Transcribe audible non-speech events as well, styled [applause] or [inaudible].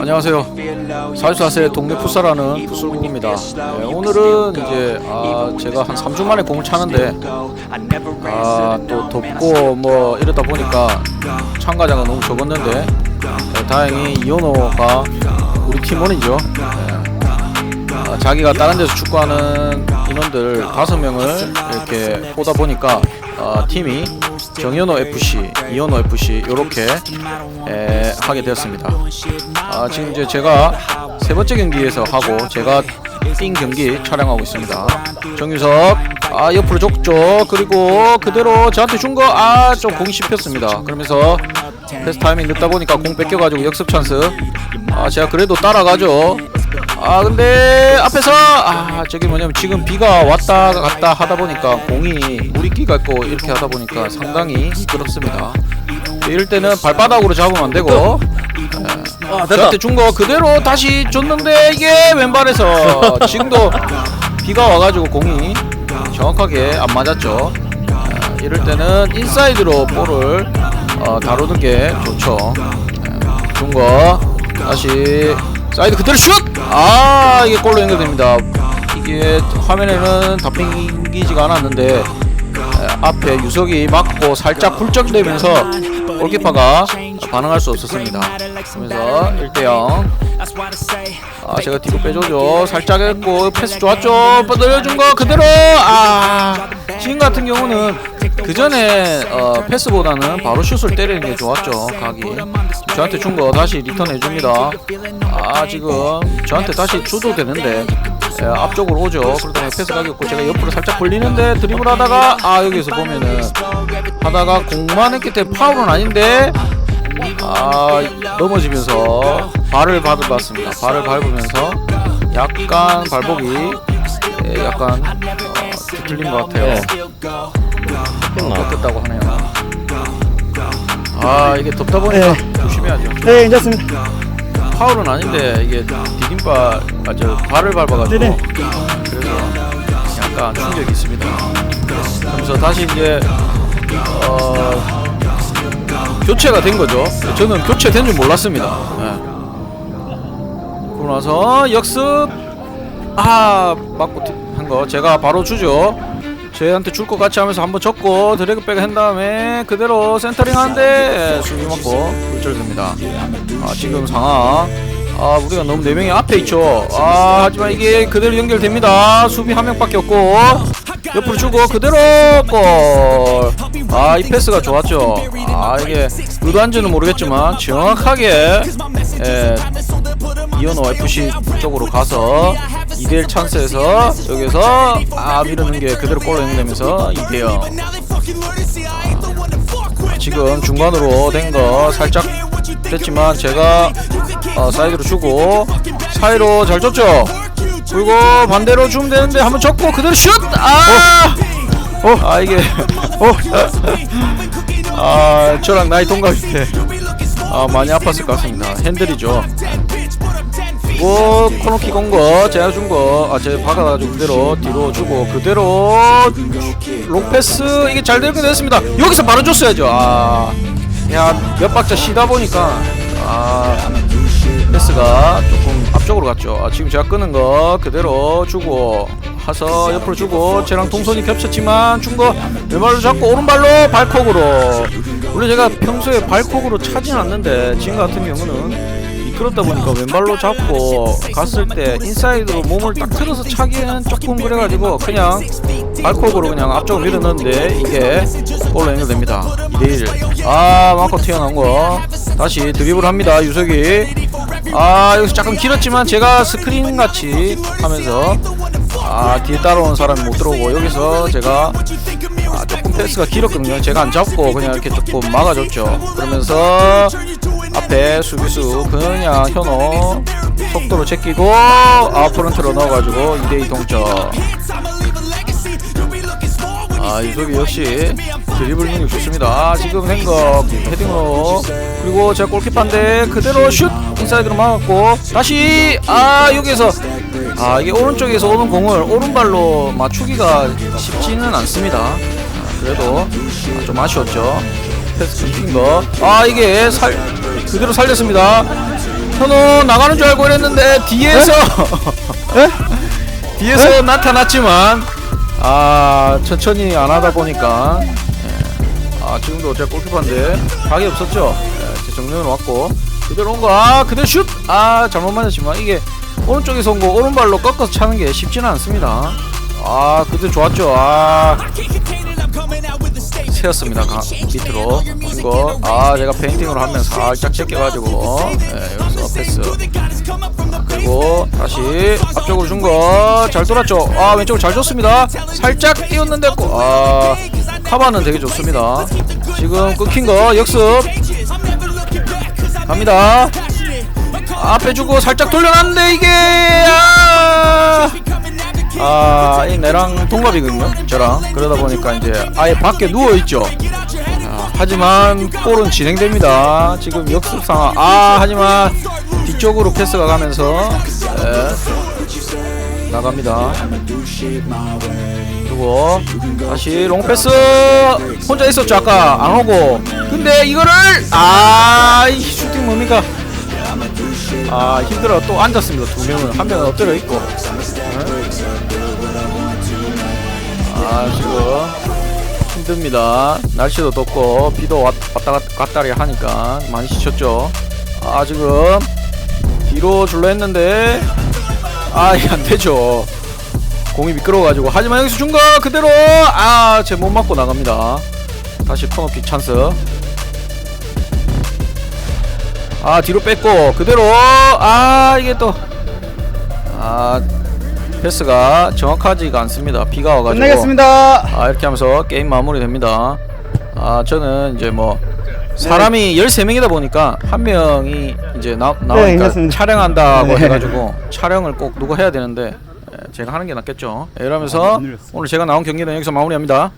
안녕하세요. 44세 동네 풋살하는 풋술국입니다. 네, 오늘은 이제 아, 제가 한 3주 만에 공을 차는데 아, 또 덥고 뭐 이러다 보니까 참가자가 너무 적었는데 네, 다행히 이현호가 우리 팀원이죠. 네. 아, 자기가 다른 데서 축구하는 인원들 다섯 명을 이렇게 보다 보니까 아, 팀이 정현호 FC, 이현호 FC 이렇게 하게 되었습니다. 아, 지금 이제 제가 세 번째 경기에서 하고 제가 띵 경기 촬영하고 있습니다. 정유섭 아 옆으로 줬죠. 그리고 그대로 저한테 준 거 아 좀 공이 씹혔습니다. 그러면서 패스 타이밍 늦다 보니까 공 뺏겨가지고 역습 찬스. 아 제가 그래도 따라가죠. 아 근데 앞에서 아 저기 뭐냐면 지금 비가 왔다 갔다 하다 보니까 공이 우리끼가 있고 이렇게 하다 보니까 상당히 미끄럽습니다. 이럴 때는 발바닥으로 잡으면 안 되고 아 됐다 저한테 준 거 그대로 다시 줬는데 이게 왼발에서 지금도 비가 와가지고 공이 정확하게 안 맞았죠. 아, 이럴 때는 인사이드로 볼을 어, 다루는 게 좋죠. 준거 다시 사이드 그대로 슛! 아 이게 골로 연결됩니다. 이게 화면에는 다 핑기지가 않았는데 에, 앞에 유석이 맞고 살짝 굴적되면서 골키퍼가 반응할 수 없었습니다. 그러면서 1대0 아 제가 뒤로 빼줘죠 살짝 했고 패스 좋았죠 늘려준 거 그대로 아 지금 같은 경우는 그 전에 어, 패스보다는 바로 슛을 때리는 게 좋았죠 각이 저한테 준 거 다시 리턴 해 줍니다 아 지금 저한테 다시 줘도 되는데 예, 앞쪽으로 오죠 그러다가 패스 없고 제가 옆으로 살짝 벌리는데 드리블 하다가 아 여기서 보면은 하다가 공만 했기 때문에 파울은 아닌데 아 넘어지면서 발을 밟았습니다. 발을 밟으면서 약간 발목이 예, 약간 어, 뒤틀린 것 같아요. 어, 꺾였다고 하네요. 아 이게 덥다 보니까 조심해야죠. 네 괜찮습니다 파울은 아닌데 이게 디딤발 아저 발을 밟아가지고 네네. 그래서 약간 충격이 있습니다. 그래서 다시 이제 어, 교체가 된 거죠. 저는 교체된 줄 몰랐습니다. 예. 그러고 나서 역습 아 맞고 한 거 제가 바로 주죠. 저희한테 줄 것 같이 하면서 한번 접고 드래그백 한 다음에 그대로 센터링 하는데 예, 수비 맞고 굴절됩니다. 아 지금 상황 아 우리가 너무 네 명이 앞에 있죠. 아 하지만 이게 그대로 연결됩니다. 수비 한 명밖에 없고 옆으로 주고 그대로 골. 아 이 패스가 좋았죠. 아 이게 의도한지는 모르겠지만 정확하게 예, 이현호 FC 쪽으로 가서 2대1 찬스에서 여기서 아 미루는 게 그대로 골로 연결되면서 2대0 지금 중간으로 된 거 살짝 됐지만 제가 어, 사이드로 주고 사이로 잘 줬죠? 그리고 반대로 주면 되는데 한번 접고 그대로 슛! 아! 어, 아 이게. 어, 아 저랑 나이 동갑인데. 아 많이 아팠을 것 같습니다. 핸들이죠 뭐 코너킥 온거 제가 준거 아 제가 박아가지고 그대로 뒤로 주고 그대로 롱패스 이게 잘 되겠습니다. 여기서 바로 줬어야죠. 아야몇 박자 쉬다 보니까 아 패스가 조금 앞쪽으로 갔죠. 아 지금 제가 끄는 거 그대로 주고 하서 옆으로 주고 쟤랑 동선이 겹쳤지만 준 거 왼발로 잡고 오른발로 발콕으로. 원래 제가 평소에 발콕으로 차진 않는데 지금 같은 경우는 미끄럽다 보니까 왼발로 잡고 갔을 때 인사이드로 몸을 딱 틀어서 차기에는 조금 그래가지고 그냥 발콕으로 그냥 앞쪽으로 밀어넣는데 이게 골로 연결됩니다. 2대1 아 마코 튀어나온 거. 다시 드리블 합니다 유석이. 아 여기서 약간 길었지만 제가 스크린 같이 하면서 아 뒤에 따라오는 사람이 못 들어오고 여기서 제가 아, 조금 패스가 길었거든요. 제가 안 잡고 그냥 이렇게 조금 막아줬죠. 그러면서 앞에 수비수 그냥 현호 속도로 제끼고 아 프런트로 넣어가지고 2대2 동점. 아 이석이 역시 드리블 능력 좋습니다. 아 지금 행거 헤딩으로. 그리고 제가 골키퍼인데 그대로 슛 인사이드로 막았고 다시 아 여기에서 아 이게 오른쪽에서 오는 공을 오른발로 맞추기가 쉽지는 않습니다. 아, 그래도 아, 좀 아쉬웠죠. 패스 끊긴 거아 이게 살 그대로 살렸습니다. 현우 나가는 줄 알고 이랬는데 뒤에서 에? [laughs] 뒤에서 나타났지만 아 천천히 안 하다 보니까 예. 아 지금도 어째 골키퍼인데 각이 없었죠. 예, 제 정면으로 왔고. 그대로 온 거 아 그대로 슛 아 잘못 맞았지만 이게 오른쪽에서 온 거 오른발로 꺾어서 차는 게 쉽지는 않습니다. 아 그대 좋았죠. 아 세웠습니다. 가, 밑으로. 준거 아 제가 페인팅으로 하면 살짝 제껴가지고 예, 여기서 패스. 그리고 다시 앞쪽으로 준 거. 잘 돌았죠? 아 왼쪽으로 잘 줬습니다. 살짝 띄웠는데 꼬- 아 카바는 되게 좋습니다. 지금 끊긴 거 역습. 갑니다. 앞에 주고 살짝 돌려놨는데 이게 아, 아, 이 내랑 동갑이거든요. 저랑 그러다 보니까 이제 아예 밖에 누워 있죠. 아, 하지만 볼은 진행됩니다. 지금 역습 상황. 아, 하지만 뒤쪽으로 패스가 가면서 예, 나갑니다. 그리고 다시 롱 패스 혼자 있었죠 아까 안 오고. 근데 이거를 아, 이 슈팅 뭡니까? 아 힘들어 또 앉았습니다 두 명은 한 명은 엎드려 있고 아 지금 힘듭니다. 날씨도 덥고 비도 왔, 왔다 갔- 갔다리 하니까 많이 지쳤죠? 아 지금 뒤로 줄라 했는데 아 이게 안되죠. 공이 미끄러워가지고. 하지만 여기서 준 거 그대로 아제 못 맞고 나갑니다. 다시 코너킥 찬스. 아 뒤로 뺐고 그대로 아 이게 또아 패스가 정확하지가 않습니다 비가 와가지고 끝내겠습니다. 아 이렇게 하면서 게임 마무리됩니다 아 저는 이제 뭐 사람이 13명이다 보니까 한 명이 이제 나, 나오니까 괜찮습니다. 촬영한다고 네. 해가지고 촬영을 꼭 누가 해야 되는데 예, 제가 하는 게 낫겠죠 예, 이러면서 아. 오늘 제가 나온 경기는 여기서 마무리합니다